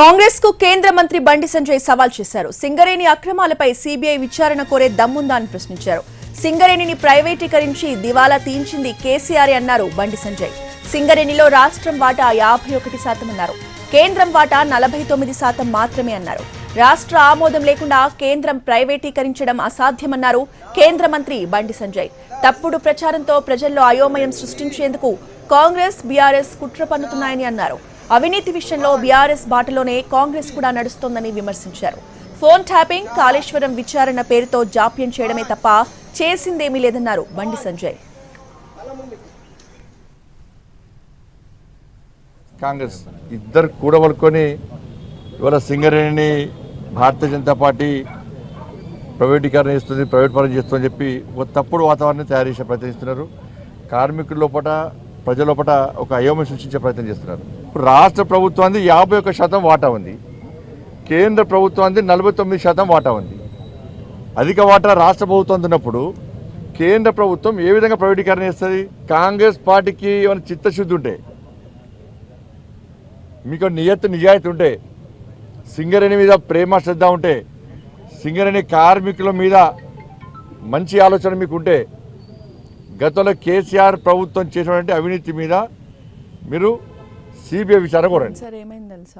కాంగ్రెస్కు కేంద్ర మంత్రి బండి సంజయ్ సవాల్ చేశారు. సింగరేణి అక్రమాలపై సీబీఐ విచారణ కోరే దమ్ముందా అని ప్రశ్నించారు. సింగరేణిని ప్రైవేటీకరించి దివాలా తీయించింది కేసీఆర్ అన్నారు బండి సంజయ్. సింగరేణిలో రాష్ట్రం వాటా యాభై ఒకటి శాతం అన్నారు. కేంద్రం వాటా నలభై తొమ్మిది శాతం మాత్రమే అన్నారు. రాష్ట్ర ఆమోదం లేకుండా కేంద్రం ప్రైవేటీకరించడం అసాధ్యమన్నారు కేంద్ర మంత్రి బండి సంజయ్. తప్పుడు ప్రచారంతో ప్రజల్లో అయోమయం సృష్టించేందుకు కాంగ్రెస్ బీఆర్ఎస్ కుట్ర పన్నుతున్నాయని అన్నారు. అవినీతి విషయంలో బీఆర్ఎస్ బాటలోనే కాంగ్రెస్ కూడా నడుస్తోందని విమర్శించారు. ఫోన్ ట్యాపింగ్ కాళేశ్వరం విచారణ పేరుతో జాప్యం చేయడమే తప్ప చేసిందేమీ లేదన్నారు బండి సంజయ్. కాంగ్రెస్ ఇద్దరు కూడబలుకొని ఇవాళ సింగరేణిని భారతీయ జనతా పార్టీ ప్రైవేటీకరణ చేస్తుంది ప్రైవేట్ పరం చేస్తుందని చెప్పి ఒక తప్పుడు వాతావరణం తయారు చేసే ప్రయత్నిస్తున్నారు కార్మికుల లోపల ప్రజల లోపల ఒక అయోమయం సృష్టించే ప్రయత్నం చేస్తున్నారు. రాష్ట్ర ప్రభుత్వానికి యాభై ఒక్క శాతం వాటా ఉంది. కేంద్ర ప్రభుత్వానికి నలభై తొమ్మిది శాతం వాటా ఉంది. అధిక వాటా రాష్ట్ర ప్రభుత్వం ఉన్నప్పుడు కేంద్ర ప్రభుత్వం ఏ విధంగా ప్రైవేటీకరణ చేస్తుంది? కాంగ్రెస్ పార్టీకి ఏమైనా చిత్తశుద్ధి ఉంటే మీకు నియత్తు నిజాయితీ ఉంటే సింగరేణి మీద ప్రేమ శ్రద్ధ ఉంటే సింగరేణి కార్మికుల మీద మంచి ఆలోచన మీకు ఉంటే గతంలో కేసీఆర్ ప్రభుత్వం చేసినటువంటి అవినీతి మీద మీరు సిబిఐ విచారణ కూడా సార్ ఏమైంది తెలుసా?